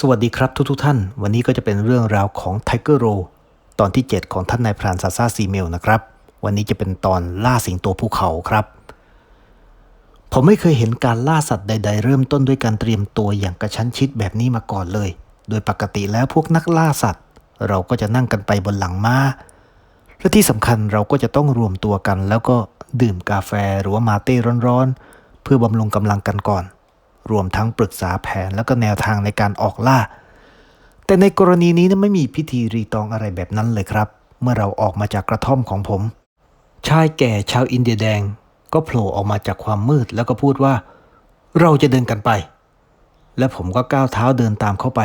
สวัสดีครับทุกทท่าน วันนี้ก็จะเป็นเรื่องราวของ Tiger Row ตอนที่ 7 ของท่านนายพรานซาซาซีเมลนะครับ วันนี้จะเป็นตอนล่าสิงโตภูเขาครับ ผมไม่เคยเห็นการล่าสัตว์ใด ๆ เริ่มต้นด้วยการเตรียมตัวอย่างกระชั้นชิดแบบนี้มาก่อนเลย โดยปกติแล้วพวกนักล่าสัตว์ เราก็จะนั่งกันไปบนหลังม้า และที่สำคัญเราก็จะต้องรวมตัวกัน แล้วก็ดื่มกาแฟหรือว่ามาเต้ร้อนๆ เพื่อบำรุงกำลังกันก่อน รวมทั้งปรึกษาแผนแล้วก็แนวทางในการออกล่า แต่ในกรณีนี้นะไม่มีพิธีรีตองอะไรแบบนั้นเลยครับ เมื่อเราออกมาจากกระท่อมของผม ชายแก่ชาวอินเดียแดง ก็โผล่ออกมาจากความมืดแล้วก็พูดว่า เราจะเดินกันไป และผมก็ก้าวเท้าเดินตามเข้าไป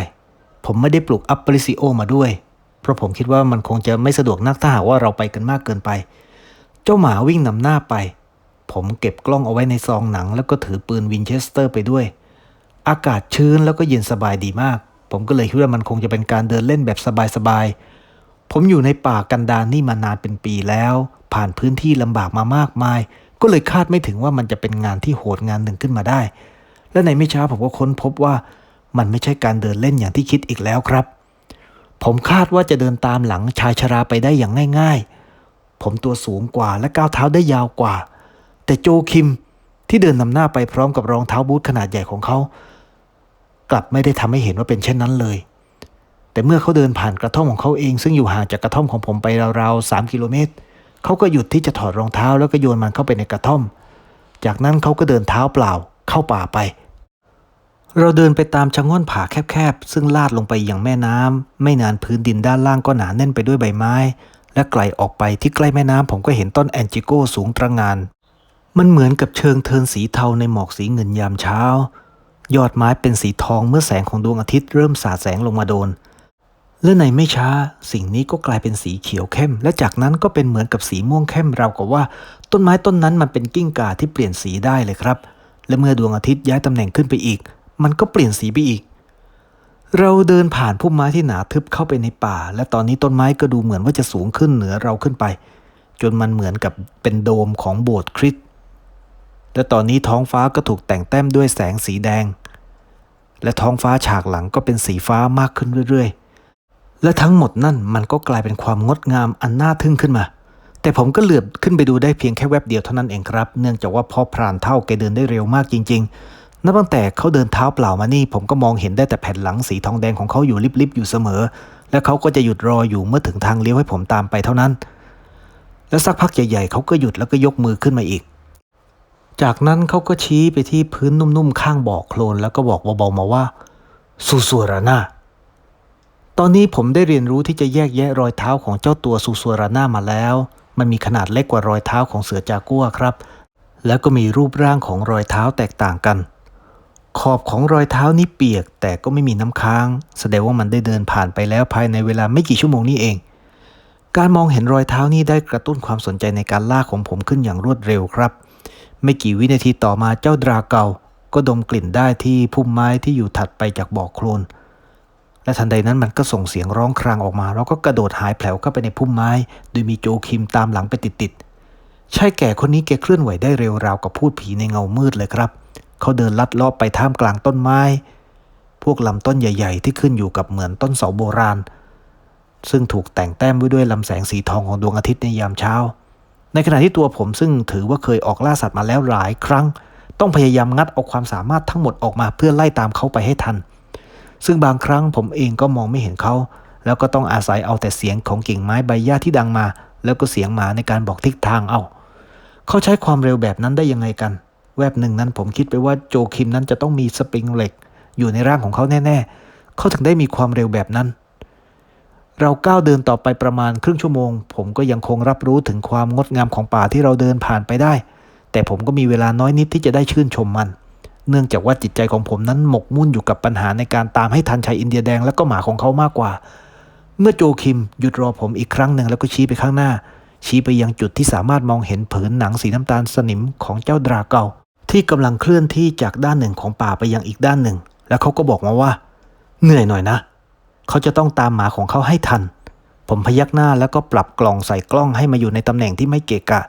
ผมไม่ได้ปลุกอัปปริซิโอมาด้วย เพราะผมคิดว่ามันคงจะไม่สะดวกนักถ้าหากว่าเราไปกันมากเกินไป เจ้าหมาวิ่งนำหน้าไป ผมเก็บกล้องเอาไว้ในซองหนัง แล้วก็ถือปืนวินเชสเตอร์ไปด้วย อากาศชื้นแล้วก็เย็นสบายดีมาก ผมก็เลยคิดว่ามันคงจะเป็นการเดินเล่นแบบสบายๆ ผมอยู่ในป่ากันดารนนี่มานานเป็นปีแล้ว ผ่านพื้นที่ลำบากมามากมาย ก็เลยคาดไม่ถึงว่ามันจะเป็นงานที่โหดงานหนึ่งขึ้นมาได้ และในไม่ช้าผมก็ค้นพบว่ามันไม่ใช่การเดินเล่นอย่างที่คิดอีกแล้วครับ ผมคาดว่าจะเดินตามหลังชายชราไปได้อย่างง่าย ๆ ผมตัวสูงกว่าและก้าวเท้าได้ยาวกว่า แต่โจคิมที่เดินนำหน้าไปพร้อมกับรองเท้าบูทขนาดใหญ่ของเขา กลับไม่ได้ทำให้เห็นว่าเป็นเช่นนั้นเลย แต่เมื่อเขาเดินผ่านกระท่อมของเขาเอง ซึ่งอยู่ห่างจากกระท่อมของผมไปราวๆสามกิโลเมตรเขาก็หยุดที่จะถอดรองเท้าแล้วก็โยนมันเข้าไปในกระท่อม จากนั้นเขาก็เดินเท้าเปล่าเข้าป่าไป เราเดินไปตามชะง่อนผาแคบๆ ซึ่งลาดลงไปอย่างแม่น้ำไม่นานพื้นดินด้านล่างก็หนาแน่นไปด้วยใบไม้ และไกลออกไปที่ใกล้แม่น้ำผมก็เห็นต้นแอนจิโกสูงตระหงาน มันเหมือนกับเชิงเทินสีเทาในหมอกสีเงินยามเช้า ยอดไม้เป็นสีทองเมื่อแสงของดวงอาทิตย์เริ่มสาดแสงลงมาโดน และในไม่ช้า สิ่งนี้ก็กลายเป็นสีเขียวเข้ม และจากนั้นก็เป็นเหมือนกับสีม่วงเข้มเราวกับว่า ต้นไม้ต้นนั้นมันเป็นกิ้งก่าที่เปลี่ยนสีได้เลยครับ และเมื่อดวงอาทิตย์ย้ายตำแหน่งขึ้นไปอีก มันก็เปลี่ยนสีไปอีก เราเดินผ่านพุ่มไม้ที่หนาทึบเข้าไปในป่า และตอนนี้ต้นไม้ก็ดูเหมือนว่าจะสูงขึ้นเหนือเราขึ้นไป จนมันเหมือนกับเป็นโดมของโบสถ์คริสต์ และตอนนี้ท้องฟ้าก็ถูกแต่งแต้มด้วยแสงสีแดง และท้องฟ้าฉากหลังก็เป็นสีฟ้ามากขึ้นเรื่อยๆ และทั้งหมดนั่นมันก็กลายเป็นความงดงามอันน่าทึ่งขึ้นมา แต่ผมก็เหลือบขึ้นไปดูได้เพียงแค่แวบเดียวเท่านั้นเองครับ เนื่องจากว่าพ่อพรานเท่าแกเดินได้เร็วมากจริง ๆ นับตั้งแต่เขาเดินเท้าเปล่ามานี่ ผมก็มองเห็นได้แต่แผ่นหลังสีทองแดงของเขาอยู่ลิบๆอยู่เสมอ และเขาก็จะหยุดรออยู่เมื่อถึงทางเลี้ยวให้ผมตามไปเท่านั้น แล้วสักพักใหญ่ๆเขาก็หยุดแล้วก็ยกมือขึ้นมาอีก จากนั้นเขาก็ชี้ไปที่พื้นนุ่มๆข้างบ่อโคลน แล้วก็บอกเบาๆมาว่าซูซัวราน่าตอนนี้ผมได้เรียนรู้ที่จะแยกแยะรอยเท้าของเจ้าตัวซูซัวราน่ามาแล้ว มันมีขนาดเล็กกว่ารอยเท้าของเสือจากัวครับ แล้วก็มีรูปร่างของรอยเท้าแตกต่างกัน ขอบของรอยเท้านี้เปียกแต่ก็ไม่มีน้ำค้าง แสดงว่ามันได้เดินผ่านไปแล้วภายในเวลาไม่กี่ชั่วโมงนี้เอง การมองเห็นรอยเท้านี้ได้กระตุ้นความสนใจในการล่าของผมขึ้นอย่างรวดเร็วครับ ไม่กี่วินาทีต่อมาเจ้าดราเกาก็ดมกลิ่นได้ที่พุ่มไม้ที่อยู่ถัดไปจากบ่อโคลน และทันใดนั้นมันก็ส่งเสียงร้องครางออกมา แล้วก็กระโดดหายแผลวเข้าไปในพุ่มไม้ โดยมีโจคิมตามหลังไปติดๆชายแก่คนนี้แกเคลื่อนไหวได้เร็วราวกับพูดผีในเงามืดเลยครับ เขาเดินลัดเลาะไปท่ามกลางต้นไม้ พวกลำต้นใหญ่ ๆ ที่ขึ้นอยู่กับเหมือนต้นเสาโบราณ ซึ่งถูกแต่งแต้มไว้ด้วยลำแสงสีทองของดวงอาทิตย์ในยามเช้า ในขณะที่ตัวผมซึ่งถือว่าเคยออกล่าสัตว์มาแล้วหลายครั้ง ต้องพยายามงัดเอาความสามารถทั้งหมดออกมาเพื่อไล่ตามเขาไปให้ทัน ซึ่งบางครั้งผมเองก็มองไม่เห็นเขา แล้วก็ต้องอาศัยเอาแต่เสียงของกิ่งไม้ใบหญ้าที่ดังมา แล้วก็เสียงหมาในการบอกทิศทางเอา เขาใช้ความเร็วแบบนั้นได้ยังไงกัน แวบหนึ่งนั้นผมคิดไปว่าโจคิมนั้นจะต้องมีสปริงเหล็ก อยู่ในร่างของเขาแน่ ๆ เขาถึงได้มีความเร็วแบบนั้น เราก้าวเดินต่อไปประมาณครึ่งชั่วโมง ผมก็ยังคงรับรู้ถึงความงดงามของป่าที่เราเดินผ่านไปได้ แต่ผมก็มีเวลาน้อยนิดที่จะได้ชื่นชมมัน เนื่องจากว่าจิตใจของผมนั้นหมกมุ่นอยู่กับปัญหาในการตามให้ทันชายอินเดียแดงและก็หมาของเขามากกว่า เมื่อโจคิมหยุดรอผมอีกครั้งหนึ่งแล้วก็ชี้ไปข้างหน้า ชี้ไปยังจุดที่สามารถมองเห็นผืนหนังสีน้ำตาลสนิมของเจ้าดราเกาที่กำลังเคลื่อนที่จากด้านหนึ่งของป่าไปยังอีกด้านหนึ่ง แล้วเขาก็บอกมาว่า เหนื่อยหน่อยนะเขาจะต้องตามหมาของเขาให้ทัน ผมพยักหน้าแล้วก็ปรับกล่องใส่กล้องให้มาอยู่ในตำแหน่งที่ไม่เกะกะ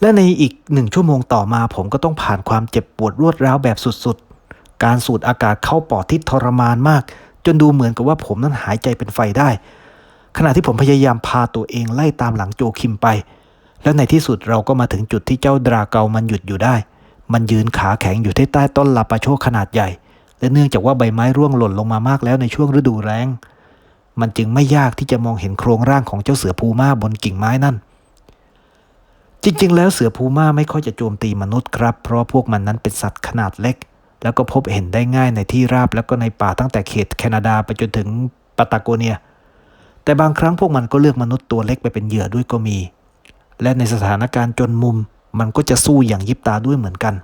และในอีกหนึ่งชั่วโมงต่อมาผมก็ต้องผ่านความเจ็บปวดรวดร้าวแบบสุดๆ การสูดอากาศเข้าปอดที่ทรมานมาก จนดูเหมือนกับว่าผมนั้นหายใจเป็นไฟได้ ขณะที่ผมพยายามพาตัวเองไล่ตามหลังโจคิมไป แล้วในที่สุดเราก็มาถึงจุดที่เจ้าดราเกามันหยุดอยู่ได้ มันยืนขาแข็งอยู่ที่ใต้ต้นลาปาโชขนาดใหญ่ และเนื่องจากว่าใบไม้ร่วงหล่นลงมามากแล้วในช่วงฤดูแล้งมันจึงไม่ยากที่จะมองเห็นโครงร่างของเจ้าเสือพูม่าบนกิ่งไม้นั่น จริงๆ แล้วเสือพูม่าไม่ค่อยจะโจมตีมนุษย์ครับ เพราะพวกมันนั้นเป็นสัตว์ขนาดเล็ก แล้วก็พบเห็นได้ง่ายในที่ราบแล้วก็ในป่าตั้งแต่เขตแคนาดาไปจนถึงปาตาโกเนีย แต่บางครั้งพวกมันก็เลือกมนุษย์ตัวเล็กไปเป็นเหยื่อด้วยก็มี และในสถานการณ์จนมุม มันก็จะสู้อย่างยิบตาด้วยเหมือนกัน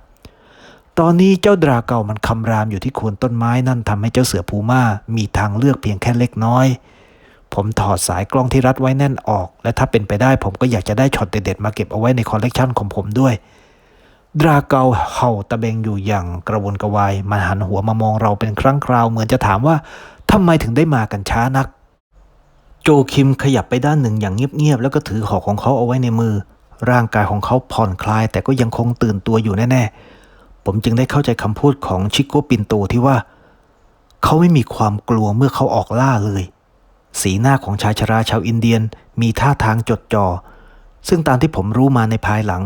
ตอนนี้เจ้าดราเกามันคำรามอยู่ที่โคนต้นไม้นั่นทำให้เจ้าเสือพูม่ามีทางเลือกเพียงแค่เล็กน้อย ผมถอดสายกล้องที่รัดไว้แน่นออก และถ้าเป็นไปได้ผมก็อยากจะได้ช็อตเด็ดๆมาเก็บเอาไว้ในคอลเลกชันของผมด้วย ดราเกาเห่าตะเบงอยู่อย่างกระวนกระวาย มันหันหัวมามองเราเป็นครั้งคราวเหมือนจะถามว่าทำไมถึงได้มากันช้านัก โจคิมขยับไปด้านหนึ่งอย่างเงียบๆแล้วก็ถือหอกของเขาเอาไว้ในมือ ร่างกายของเขาผ่อนคลายแต่ก็ยังคงตื่นตัวอยู่แน่ๆ ผมจึงได้เข้าใจคำพูดของชิโกปินโตที่ว่า เขาไม่มีความกลัวเมื่อเขาออกล่าเลย สีหน้าของชายชราชาวอินเดียนมีท่าทางจดจอ่อซึ่งตามที่ผมรู้มาในภายหลัง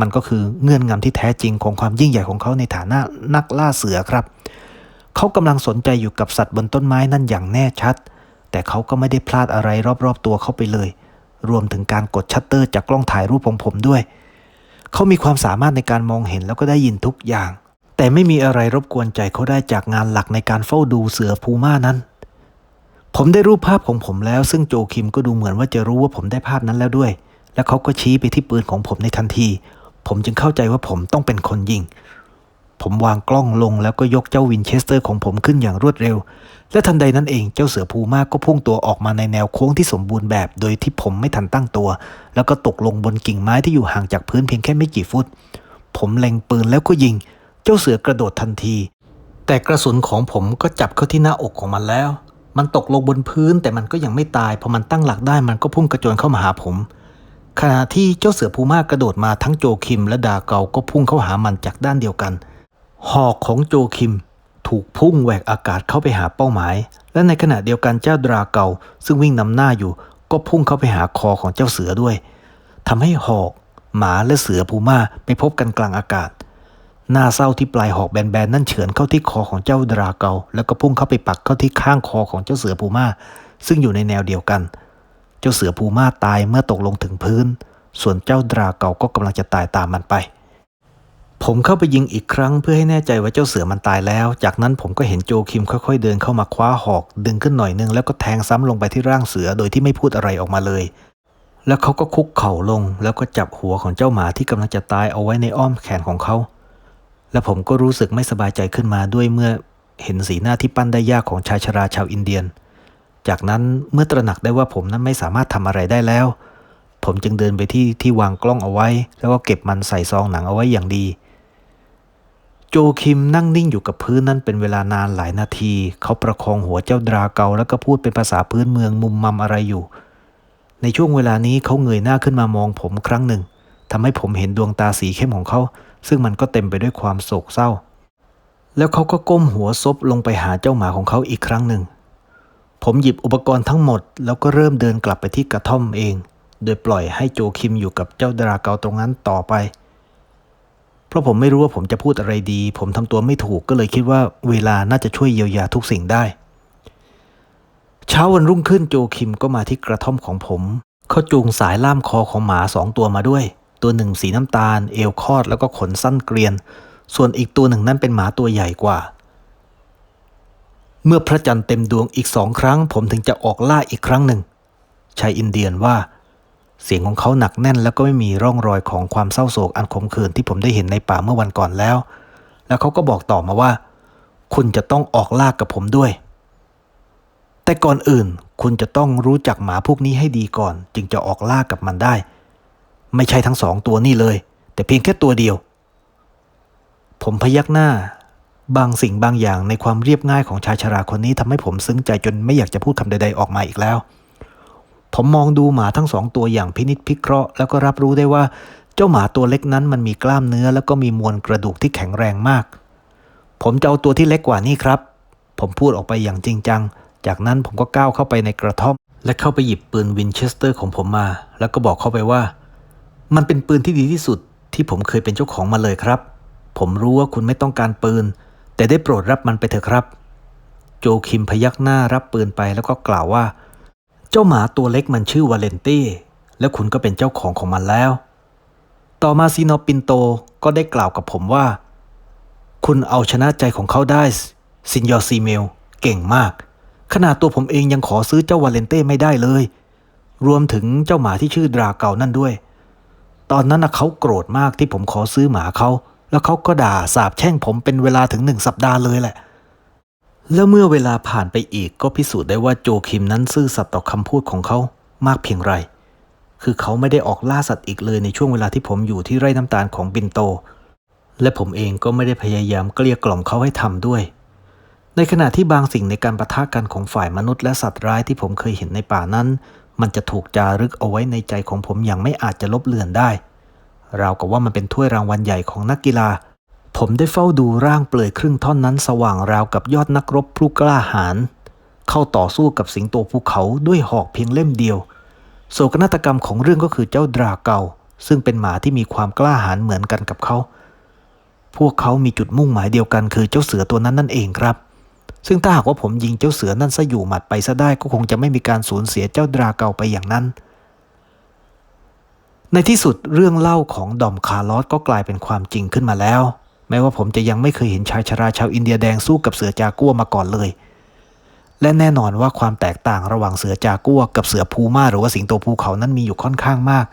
มันก็คือเงื่อนงำที่แท้จริงของความยิ่งใหญ่ของเขาในฐานะนักล่าเสือครับ เขากำลังสนใจอยู่กับสัตว์บนต้นไม้นั่นอย่างแน่ชัด แต่เขาก็ไม่ได้พลาดอะไรรอบๆตัวเขาไปเลย รวมถึงการกดชัตเตอร์จากกล้องถ่ายรูปของผมด้วยเเขามีความสามารถในการมองเห็นแล้วก็ได้ยินทุกอย่าง แต่ไม่มีอะไรรบกวนใจเขาได้จากงานหลักในการเฝ้าดูเสือพูม่านั้น ผมได้รูปภาพของผมแล้ว ซึ่งโจคิมก็ดูเหมือนว่าจะรู้ว่าผมได้ภาพนั้นแล้วด้วย และเขาก็ชี้ไปที่ปืนของผมในทันที ผมจึงเข้าใจว่าผมต้องเป็นคนยิง ผมวางกล้องลงแล้วก็ยกเจ้าวินเชสเตอร์ของผมขึ้นอย่างรวดเร็ว และทันใดนั้นเองเจ้าเสือพูมาก็พุ่งตัวออกมาในแนวโค้งที่สมบูรณ์แบบ โดยที่ผมไม่ทันตั้งตัว แล้วก็ตกลงบนกิ่งไม้ที่อยู่ห่างจากพื้นเพียงแค่ไม่กี่ฟุต ผมเล็งปืนแล้วก็ยิง เจ้าเสือกระโดดทันที แต่กระสุนของผมก็จับเข้าที่หน้าอกของมันแล้ว มันตกลงบนพื้นแต่มันก็ยังไม่ตายพอมันตั้งหลักได้มันก็พุ่งกระโจนเข้ามาหาผมขณะที่เจ้าเสือพูมากระโดดมาทั้งโจคิมและดาเกาก็พุ่งเข้าหามันจากด้านเดียวกัน หอกของโจคิม ถูกพุ่งแหวกอากาศเข้าไปหาเป้าหมาย และในขณะเดียวกันเจ้าดราเกาซึ่งวิ่งนำหน้าอยู่ ก็พุ่งเข้าไปหาคอของเจ้าเสือด้วยทำให้หอก หมาและเสือพูม่าไปพบกันกลางอากาศหน้าเศร้าที่ปลายหอกแบนๆนั่นเฉือนเข้าที่คอของเจ้าดราเกา แล้วก็พุ่งเข้าไปปักเข้าที่ข้างคอของเจ้าเสือพูม่าซึ่งอยู่ในแนวเดียวกัน เจ้าเสือพูม่าตายเมื่อตกลงถึงพื้น ส่วนเจ้าดราเกาก็กำลังจะตายตามมันไป ผมเข้าไปยิงอีกครั้งเพื่อให้แน่ใจว่าเจ้าเสือมันตายแล้ว จากนั้นผมก็เห็นโจคิมค่อยๆเดินเข้ามาคว้าหอก ดึงขึ้นหน่อยนึงแล้วก็แทงซ้ำลงไปที่ร่างเสือโดยที่ไม่พูดอะไรออกมาเลย แล้วเขาก็คุกเข่าลง แล้วก็จับหัวของเจ้าหมาที่กำลังจะตายเอาไว้ในอ้อมแขนของเขา และผมก็รู้สึกไม่สบายใจขึ้นมาด้วยเมื่อเห็นสีหน้าที่ปั้นได้ยากของชายชราชาวอินเดียน จากนั้นเมื่อตระหนักได้ว่าผมนั้นไม่สามารถทำอะไรได้แล้ว ผมจึงเดินไปที่ที่วางกล้องเอาไว้ แล้วก็เก็บมันใส่ซองหนังเอาไว้อย่างดี โจคิมนั่งนิ่งอยู่กับพื้นนั้นเป็นเวลานานหลายนาที เขาประคองหัวเจ้าดราเกาแล้วก็พูดเป็นภาษาพื้นเมืองมุมมำอะไรอยู่ ในช่วงเวลานี้เขาเงยหน้าขึ้นมามองผมครั้งหนึ่งทำให้ผมเห็นดวงตาสีเข้มของเขา ซึ่งมันก็เต็มไปด้วยความโศกเศร้า แล้วเขาก็ก้มหัวซบลงไปหาเจ้าหมาของเขาอีกครั้งหนึ่ง ผมหยิบอุปกรณ์ทั้งหมด แล้วก็เริ่มเดินกลับไปที่กระท่อมเอง โดยปล่อยให้โจคิมอยู่กับเจ้าดราเกาตรงนั้นต่อไป เพราะผมไม่รู้ว่าผมจะพูดอะไรดี ผมทำตัวไม่ถูกก็เลยคิดว่าเวลาน่าจะช่วยเยียวยาทุกสิ่งได้ เช้าวันรุ่งขึ้นโจคิมก็มาที่กระท่อมของผม เขาจูงสายล่ามคอของหมาสองตัวมาด้วย ตัวหนึ่งสีน้ำตาล เอวคอดแล้วก็ขนสั้นเกรียน ส่วนอีกตัวหนึ่งนั้นเป็นหมาตัวใหญ่กว่า เมื่อพระจันทร์เต็มดวงอีกสองครั้ง ผมถึงจะออกล่าอีกครั้งหนึ่งชายอินเดียนว่า เสียงของเขาหนักแน่นแล้วก็ไม่มีร่องรอยของความเศร้าโศกอันขมขื่นที่ผมได้เห็นในป่าเมื่อวันก่อนแล้ว แล้วเขาก็บอกต่อมาว่า คุณจะต้องออกลากับผมด้วย แต่ก่อนอื่น คุณจะต้องรู้จักหมาพวกนี้ให้ดีก่อน จึงจะออกล่ากับมันได้ ไม่ใช่ทั้งสองตัวนี่เลย แต่เพียงแค่ตัวเดียว ผมพยักหน้า บางสิ่งบางอย่างในความเรียบง่ายของชายชราคนนี้ทำให้ผมซึ้งใจจนไม่อยากจะพูดคำใด ๆออกมาอีกแล้ว ผมมองดูหมาทั้งสองตัวอย่างพินิษพิเคราะห์แล้วก็รับรู้ได้ว่า เจ้าหมาตัวเล็กนั้นมันมีกล้ามเนื้อ แล้วก็มีมวลกระดูกที่แข็งแรงมาก ผมจะเอาตัวที่เล็กกว่านี้ครับ ผมพูดออกไปอย่างจริงจัง จากนั้นผมก็ก้าวเข้าไปในกระท่อม และเข้าไปหยิบปืนวินเชสเตอร์ของผมมา แล้วก็บอกเข้าไปว่า มันเป็นปืนที่ดีที่สุดที่ผมเคยเป็นเจ้าของมาเลยครับ ผมรู้ว่าคุณไม่ต้องการปืน แต่ได้โปรดรับมันไปเถอะครับ โจคิมพยักหน้ารับปืนไปแล้วก็กล่าวว่า เจ้าหมาตัวเล็กมันชื่อวาเลนตี้ และคุณก็เป็นเจ้าของของมันแล้ว ต่อมาซีโนปินโตก็ได้กล่าวกับผมว่า คุณเอาชนะใจของเขาได้ซินยอซีเมล เก่งมาก ขนาดตัวผมเองยังขอซื้อเจ้าวาเลนเต้ไม่ได้เลย รวมถึงเจ้าหมาที่ชื่อดราเก่านั่นด้วย ตอนนั้นเขาโกรธมากที่ผมขอซื้อหมาเขา แล้วเขาก็ด่าสาบแช่งผมเป็นเวลาถึงหนึ่งสัปดาห์เลยแหละ แล้วเมื่อเวลาผ่านไปอีกก็พิสูจน์ได้ว่าโจคิมนั้นซื่อสัตย์ต่อคำพูดของเขามากเพียงไร คือเขาไม่ได้ออกล่าสัตว์อีกเลยในช่วงเวลาที่ผมอยู่ที่ไร่น้ำตาลของบินโต และผมเองก็ไม่ได้พยายามเกลี้ยกล่อมเขาให้ทำด้วย ในขณะที่บางสิ่งในการประทะกันของฝ่ายมนุษย์และสัตว์ร้ายที่ผมเคยเห็นในป่านั้น มันจะถูกจารึกเอาไว้ในใจของผมอย่างไม่อาจจะลบเลือนได้ ราวกับว่ามันเป็นถ้วยรางวัลใหญ่ของนักกีฬา ผมได้เฝ้าดูร่างเปลือยครึ่งท่อนนั้นสว่างราวกับยอดนักรบผู้กล้าหาญเข้าต่อสู้กับสิงโตภูเขาด้วยหอกเพียงเล่มเดียว โศกนาฏกรรมของเรื่องก็คือเจ้าดราเกาซึ่งเป็นหมาที่มีความกล้าหาญเหมือนกันกับเขา พวกเขามีจุดมุ่งหมายเดียวกันคือเจ้าเสือตัวนั้นนั่นเองครับ ซึ่งถ้าหากว่าผมยิงเจ้าเสือนั่นซะอยู่หมัดไปซะได้ก็คงจะไม่มีการสูญเสียเจ้าดราเกาไปอย่างนั้น ในที่สุดเรื่องเล่าของดอมคาร์ลอสก็กลายเป็นความจริงขึ้นมาแล้ว แม้ว่าผมจะยังไม่เคยเห็นชายชราชาวอินเดียแดงสู้กับเสือจากัวมาก่อนเลย และแน่นอนว่าความแตกต่างระหว่างเสือจากัวกับเสือพูม่าหรือว่าสิงโตภูเขานั้นมีอยู่ค่อนข้างมาก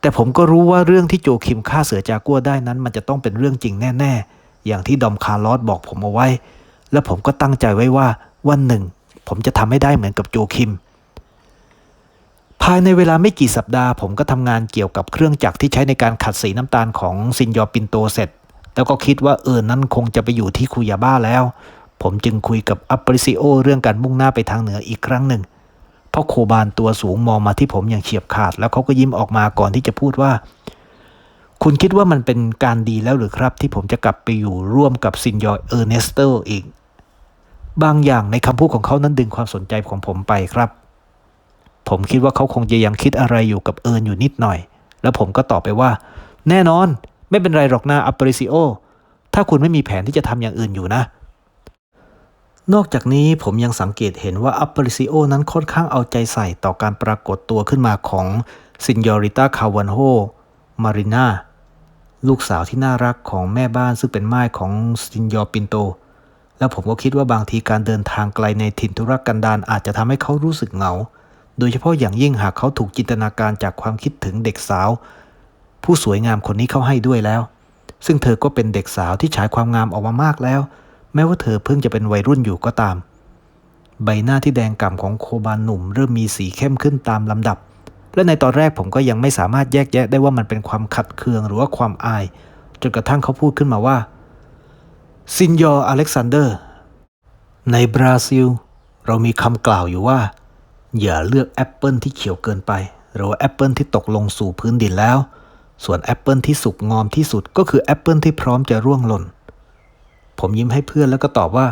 แต่ผมก็รู้ว่าเรื่องที่โจคิมฆ่าเสือจากัวได้นั้นมันจะต้องเป็นเรื่องจริงแน่ ๆ อย่างที่ดอมคาร์ลอสบอกผมเอาไว้ และผมก็ตั้งใจไว้ว่าวันหนึ่ง ผมจะทำให้ได้เหมือนกับโจคิมภายในเวลาไม่กี่สัปดาห์ผมก็ทำงานเกี่ยวกับเครื่องจักรที่ใช้ในการขัดสีน้ำตาลของซินยอปินโตเสร็จ แล้วก็คิดว่าเออนั้นคงจะไปอยู่ที่คุยาบ้าแล้ว ผมจึงคุยกับอัปปริซิโอเรื่องการมุ่งหน้าไปทางเหนืออีกครั้งหนึ่งเพราะโคบานตัวสูงมองมาที่ผมอย่างเฉียบขาด แล้วเขาก็ยิ้มออกมาก่อนที่จะพูดว่า คุณคิดว่ามันเป็นการดีแล้วหรือครับ ที่ผมจะกลับไปอยู่ร่วมกับซินยอเออร์เนสโตอีก บางอย่างในคำพูดของเขานั้นดึงความสนใจของผมไปครับ ผมคิดว่าเขาคงจะยังคิดอะไรอยู่กับเอิญอยู่นิดหน่อย แล้วผมก็ตอบไปว่า แน่นอน ไม่เป็นไรหรอกนะอัปเปริซิโอ ถ้าคุณไม่มีแผนที่จะทำอย่างอื่นอยู่นะ นอกจากนี้ผมยังสังเกตเห็นว่าอัปเปริซิโอนั้นค่อนข้างเอาใจใส่ต่อการปรากฏตัวขึ้นมาของซินยอริต้าคาวันโฮมารินาลูกสาวที่น่ารักของแม่บ้านซึ่งเป็นม่ายของซินยอปินโต แล้วผมก็คิดว่าบางทีการเดินทางไกลในถิ่นทุรกันดารอาจจะทำให้เขารู้สึกเหงา โดยเฉพาะอย่างยิ่งหากเขาถูกจินตนาการจากความคิดถึงเด็กสาว ผู้สวยงามคนนี้เข้าให้ด้วยแล้ว ซึ่งเธอก็เป็นเด็กสาวที่ฉายความงามออกมามากแล้ว แม้ว่าเธอเพิ่งจะเป็นวัยรุ่นอยู่ก็ตาม ใบหน้าที่แดงก่ำของโคบานหนุ่มเริ่มมีสีเข้มขึ้นตามลำดับ และในตอนแรกผมก็ยังไม่สามารถแยกแยะได้ว่ามันเป็นความขัดเคืองหรือว่าความอาย จนกระทั่งเขาพูดขึ้นมาว่าซินยอร์อเล็กซานเดอร์ ในบราซิล เรามีคำกล่าวอยู่ว่า อย่าเลือกแอปเปิลที่เขียวเกินไป หรือแอปเปิลที่ตกลงสู่พื้นดินแล้ว ส่วนแอปเปิลที่สุกงอมที่สุดก็คือแอปเปิลที่พร้อมจะร่วงหล่น ผมยิ้มให้เพื่อนแล้วก็ตอบว่า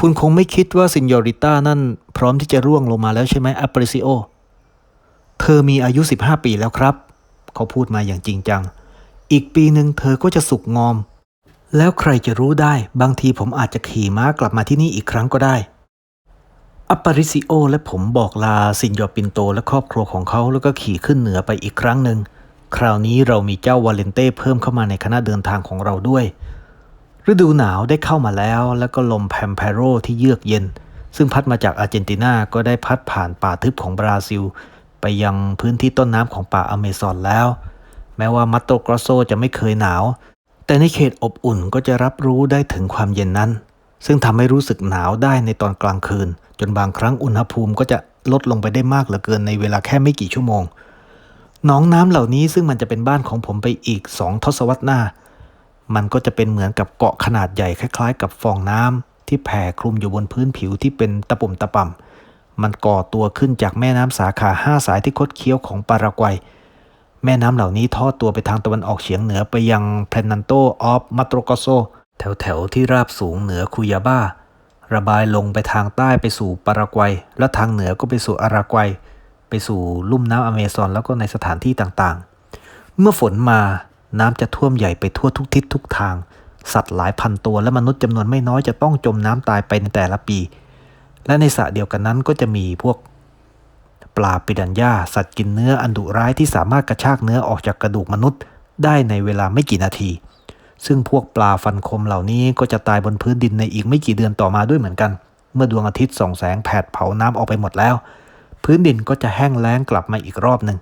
คุณคงไม่คิดว่าซินยอริต้านั่นพร้อมที่จะร่วงลงมาแล้วใช่ไหมอัปเปริซิโอ เธอมีอายุ 15 ปีแล้วครับ เขาพูดมาอย่างจริงจัง อีกปีหนึ่งเธอก็จะสุกงอม แล้วใครจะรู้ได้ บางทีผมอาจจะขี่ม้ากลับมาที่นี่อีกครั้งก็ได้อัปปาริซิโอและผมบอกลาซินยอปินโตและครอบครัวของเขาแล้วก็ขี่ขึ้นเหนือไปอีกครั้งหนึ่ง คราวนี้เรามีเจ้าวาเลนเต้เพิ่มเข้ามาในคณะเดินทางของเราด้วย ฤดูหนาวได้เข้ามาแล้ว แล้วก็ลมแพมเพโรที่เยือกเย็น ซึ่งพัดมาจากอาร์เจนตินาก็ได้พัดผ่านป่าทึบของบราซิล ไปยังพื้นที่ต้นน้ำของป่าอเมซอนแล้ว แม้ว่ามัตโตกรอโซจะไม่เคยหนาว แต่ในเขตอบอุ่นก็จะรับรู้ได้ถึงความเย็นนั้น ซึ่งทำให้รู้สึกหนาวได้ในตอนกลางคืน จนบางครั้งอุณหภูมิก็จะลดลงไปได้มากเหลือเกินในเวลาแค่ไม่กี่ชั่วโมง หนองน้ำเหล่านี้ซึ่งมันจะเป็นบ้านของผมไปอีกสองทศวรรษหน้า มันก็จะเป็นเหมือนกับเกาะขนาดใหญ่คล้าย ๆ กับฟองน้ำที่แผ่คลุมอยู่บนพื้นผิวที่เป็นตะปุ่มตะป่ำมันก่อตัวขึ้นจากแม่น้ำสาขาห้าสายที่คดเคี้ยวของปารากวัย แม่น้ำเหล่านี้ทอดตัวไปทางตะวันออกเฉียงเหนือไปยังเพลนันโตออฟมาโตรกโซแถวๆที่ราบสูงเหนือคุยาบ้า ระบายลงไปทางใต้ไปสู่ปารากวัย และทางเหนือก็ไปสู่อารากวัย ไปสู่ลุ่มน้ำอเมซอนแล้วก็ในสถานที่ต่างๆ เมื่อฝนมาน้ำจะท่วมใหญ่ไปทั่วทุกทิศทุกทาง สัตว์หลายพันตัวและมนุษย์จำนวนไม่น้อยจะต้องจมน้ำตายไปในแต่ละปี และในสระเดียวกันนั้นก็จะมีพวกปลาปิรันย่าสัตว์กินเนื้ออันดุร้ายที่สามารถกระชากเนื้อออกจากกระดูกมนุษย์ ได้ในเวลาไม่กี่นาที ซึ่งพวกปลาฟันคมเหล่านี้ก็จะตายบนพื้นดินในอีกไม่กี่เดือนต่อมาด้วยเหมือนกัน เมื่อดวงอาทิตย์ส่องแสงแผดเผาน้ำออกไปหมดแล้ว พื้นดินก็จะแห้งแล้งกลับมาอีกรอบหนึ่ง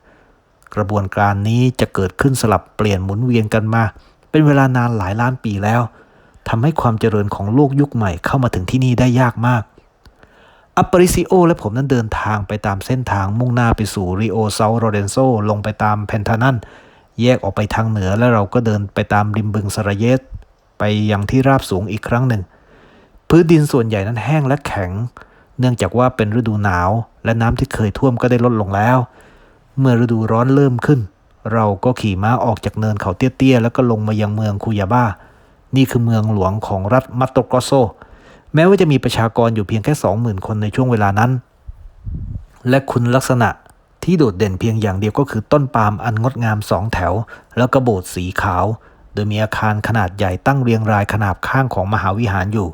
กระบวนการนี้จะเกิดขึ้นสลับเปลี่ยนหมุนเวียนกันมา เป็นเวลานานหลายล้านปีแล้วทำให้ความเจริญของโลกยุคใหม่เข้ามาถึงที่นี่ได้ยากมากอัปปริซิโอและผมนั้นเดินทางไปตามเส้นทางมุ่งหน้าไปสู่ริโอเซาโรเดนโซลงไปตามเพนทานันแยกออกไปทางเหนือแล้วเราก็เดินไปตามริมบึงสระเยสไปยังที่ราบสูงอีกครั้งหนึ่ง พื้นดินส่วนใหญ่นั้นแห้งและแข็ง เนื่องจากว่าเป็นฤดูหนาว และน้ำที่เคยท่วมก็ได้ลดลงแล้ว เมื่อฤดูร้อนเริ่มขึ้น เราก็ขี่ม้าออกจากเนินเขาเตี้ยๆ แล้วก็ลงมายังเมืองคูยาบ้า นี่คือเมืองหลวงของรัฐมัตโตกรโซ แม้ว่าจะมีประชากรอยู่เพียงแค่ 20,000 คนในช่วงเวลานั้น และคุณลักษณะที่โดดเด่นเพียงอย่างเดียวก็คือต้นปาล์มอันงดงามสองแถว แล้วก็โบสถ์สีขาว โดยมีอาคารขนาดใหญ่ตั้งเรียงรายขนาบข้างของมหาวิหารอยู่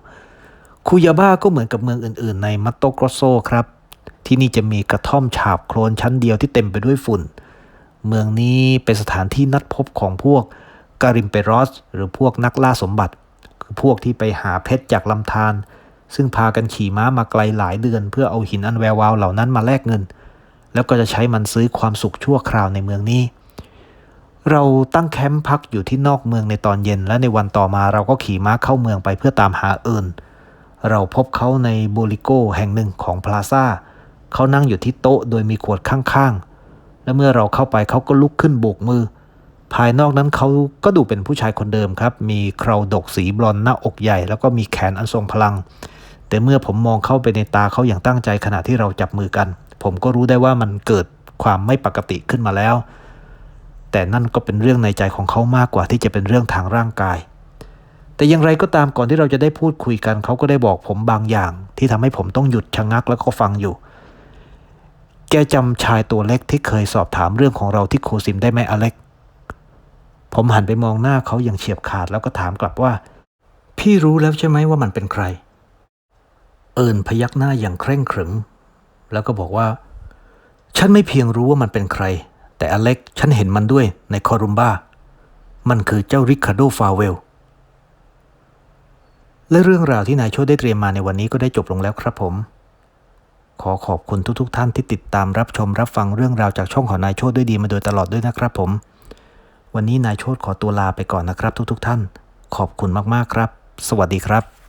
คูยาบ้าก็เหมือนกับเมืองอื่น ๆ ในมัตโตกรโซครับ ที่นี่จะมีกระท่อมฉาบโคลนชั้นเดียวที่เต็มไปด้วยฝุ่น เมืองนี้เป็นสถานที่นัดพบของพวกการิมเปรอส หรือพวกนักล่าสมบัติ คือพวกที่ไปหาเพชรจากลำธารซึ่งพากันขี่ม้ามาไกลหลายเดือน เพื่อเอาหินอันแวววาวเหล่านั้นมาแลกเงิน แล้วก็จะใช้มันซื้อความสุขชั่วคราวในเมืองนี้ เราตั้งแคมป์พักอยู่ที่นอกเมืองในตอนเย็นและในวันต่อมาเราก็ขี่ม้าเข้าเมืองไปเพื่อตามหาเอิญ เราพบเขาในโบริโกแห่งหนึ่งของพลาซ่าเขานั่งอยู่ที่โต๊ะโดยมีขวดข้างๆ และเมื่อเราเข้าไปเขาก็ลุกขึ้นโบกมือ ภายนอกนั้นเขาก็ดูเป็นผู้ชายคนเดิมครับ มีเคราดกสีบลอนหน้าอกใหญ่ แล้วก็มีแขนอันทรงพลัง แต่เมื่อผมมองเข้าไปในตาเขาอย่างตั้งใจขณะที่เราจับมือกัน ผมก็รู้ได้ว่ามันเกิดความไม่ปกติขึ้นมาแล้ว แต่นั่นก็เป็นเรื่องในใจของเขามากกว่าที่จะเป็นเรื่องทางร่างกาย แต่อย่างไรก็ตามก่อนที่เราจะได้พูดคุยกัน เขาก็ได้บอกผมบางอย่าง ที่ทำให้ผมต้องหยุดชะงักแล้วก็ฟังอยู่ แกจำชายตัวเล็กที่เคยสอบถามเรื่องของเราที่โคซิมได้ไหมอเล็ก ผมหันไปมองหน้าเขาอย่างเฉียบขาดแล้วก็ถามกลับว่า พี่รู้แล้วใช่ไหมว่ามันเป็นใคร เอิญพยักหน้าอย่างเคร่งขรึม แล้วก็บอกว่า ฉันไม่เพียงรู้ว่ามันเป็นใคร แต่อเล็กฉันเห็นมันด้วยในคอรุมบ้ามันคือเจ้าริคาร์โดฟาเวล และเรื่องราวที่นายโชดได้เตรียมมาในวันนี้ก็ได้จบลงแล้วครับผม ขอขอบคุณทุกๆทท่านที่ติดตามรับชมรับฟังเรื่องราวจากช่องของนายโชดด้วยดีมาโดยตลอดด้วยนะครับผม วันนี้นายโชดขอตัวลาไปก่อนนะครับ ทุกๆทท่าน ขอบคุณมากๆครับ สวัสดีครับ